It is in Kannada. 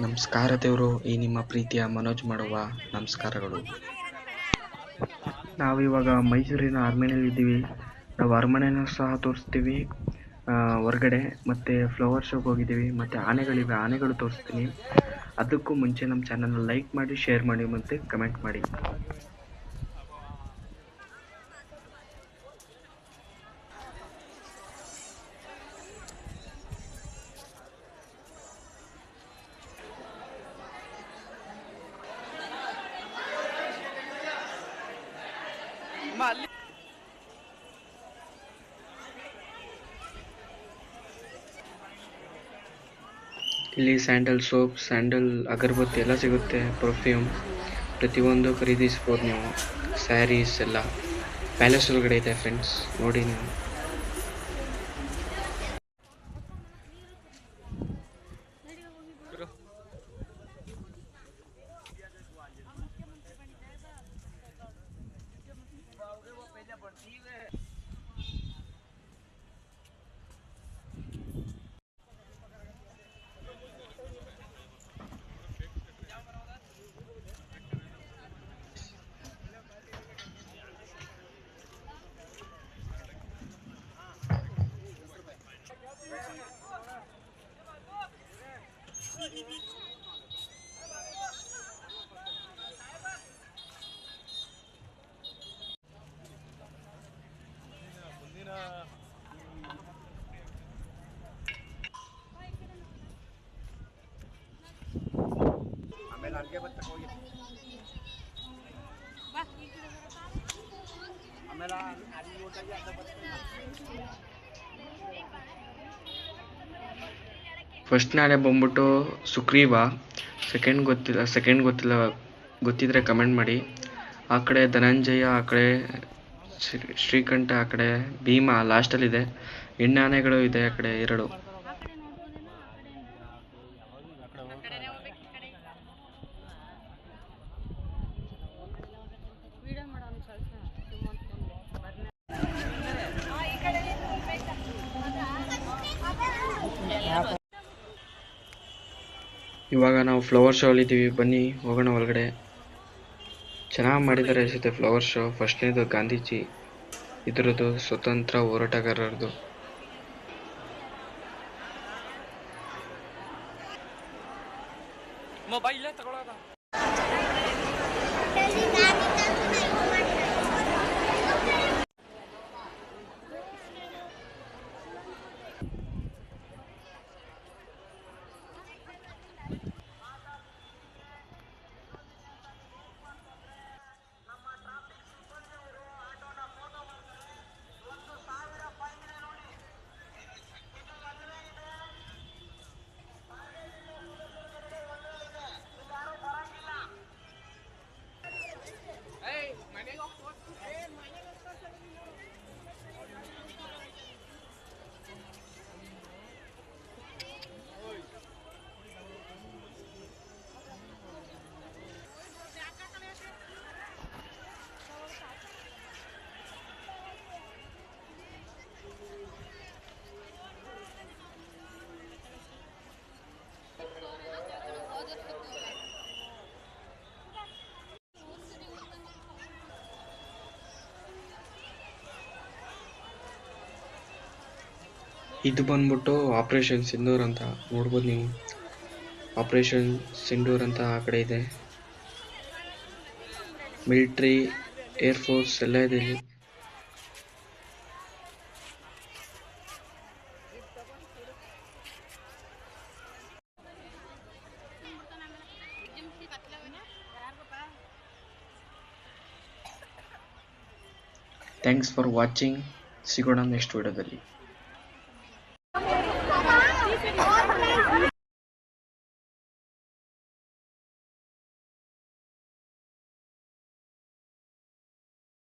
ನಮಸ್ಕಾರ ದೇವರು, ಈ ನಿಮ್ಮ ಪ್ರೀತಿಯ ಮನೋಜ್ ಮಾಡುವ ನಮಸ್ಕಾರಗಳು. ನಾವಿವಾಗ ಮೈಸೂರಿನ ಅರಮನೆಯಲ್ಲಿ ಇದ್ದೀವಿ. ನಾವು ಅರಮನೆನೂ ಸಹ ತೋರಿಸ್ತೀವಿ. ಹೊರ್ಗಡೆ ಮತ್ತು ಫ್ಲವರ್ ಶೋಗೆ ಹೋಗಿದ್ದೀವಿ. ಮತ್ತು ಆನೆಗಳಿವೆ, ಆನೆಗಳು ತೋರಿಸ್ತೀನಿ. ಅದಕ್ಕೂ ಮುಂಚೆ ನಮ್ಮ ಚಾನಲ್ನ ಲೈಕ್ ಮಾಡಿ ಶೇರ್ ಮಾಡಿ ಮತ್ತು ಕಮೆಂಟ್ ಮಾಡಿ. ಇಲ್ಲಿ ಸ್ಯಾಂಡಲ್ ಸೋಪ್ ಸ್ಯಾಂಡಲ್ ಅಗರಬತ್ತಿ ಎಲ್ಲ ಸಿಗುತ್ತೆ ಪರ್ಫ್ಯೂಮ್ ಪ್ರತಿಯೊಂದು ಖರೀದಿಸ್ಬೋದು ನೀವು ಸ್ಯಾರೀಸ್ ಎಲ್ಲ ಪ್ಯಾಲೇಸ್ ಒಳಗಡೆ ಇದೆ ಫ್ರೆಂಡ್ಸ್ ನೋಡಿ ನೀವು ಆಮೇಲೆ ಅಲ್ಲಿಗೆ ಬರ್ತಾ ಹೋಗಿ ಆಮೇಲೆ ಅಲ್ಲಿ ಹೋದಾಗೆ ಅಡ್ಡ ಬರ್ತೀನಿ ಫಸ್ಟ್ ನಾಳೆ ಬಂದ್ಬಿಟ್ಟು ಸುಗ್ರೀವ ಸೆಕೆಂಡ್ ಗೊತ್ತಿಲ್ಲ ಸೆಕೆಂಡ್ ಗೊತ್ತಿಲ್ಲ, ಗೊತ್ತಿದ್ರೆ ಕಮೆಂಟ್ ಮಾಡಿ. ಆ ಕಡೆ ಧನಂಜಯ, ಆ ಕಡೆ ಶ್ರೀ- ಶ್ರೀಕಂಠ, ಆ ಕಡೆ ಭೀಮ ಲಾಸ್ಟಲ್ಲಿದೆ ಎಣ್ಣೆ ಆನೆಗಳು ಇದೆ ಆ ಕಡೆ ಎರಡು. ಇವಾಗ ನಾವು ಫ್ಲವರ್ ಶೋ ಅಲ್ಲಿದ್ದೀವಿ ಬನ್ನಿ, ಹೋಗೋಣ ಒಳಗಡೆ. ಚೆನ್ನಾಗಿ ಮಾಡಿದ್ದಾರೆ ಅನಿಸುತ್ತೆ ಫ್ಲವರ್ ಶೋ ಫಸ್ಟ್ನೇದು ಗಾಂಧೀಜಿ, ಇದರದ್ದು ಸ್ವತಂತ್ರ ಹೋರಾಟಗಾರರದು ಮೊಬೈಲ್ ತಗೊಳ್ಳೋದ ಇದು ಬಂದ್ಬಿಟ್ಟು ಆಪರೇಷನ್ ಸಿಂಧೂರ್ ಅಂತ ನೋಡ್ಬೋದು ನೀವು. ಆಪರೇಷನ್ ಸಿಂಧೂರ್ ಅಂತ ಆ ಕಡೆ ಇದೆ. ಮಿಲಿಟ್ರಿ ಏರ್ಫೋರ್ಸ್ ಎಲ್ಲ ಇದೆ ಇಲ್ಲಿ. ಥ್ಯಾಂಕ್ಸ್ ಫಾರ್ ವಾಚಿಂಗ್ ಸಿಗೋಣ ನೆಕ್ಸ್ಟ್ ವಿಡಿಯೋದಲ್ಲಿ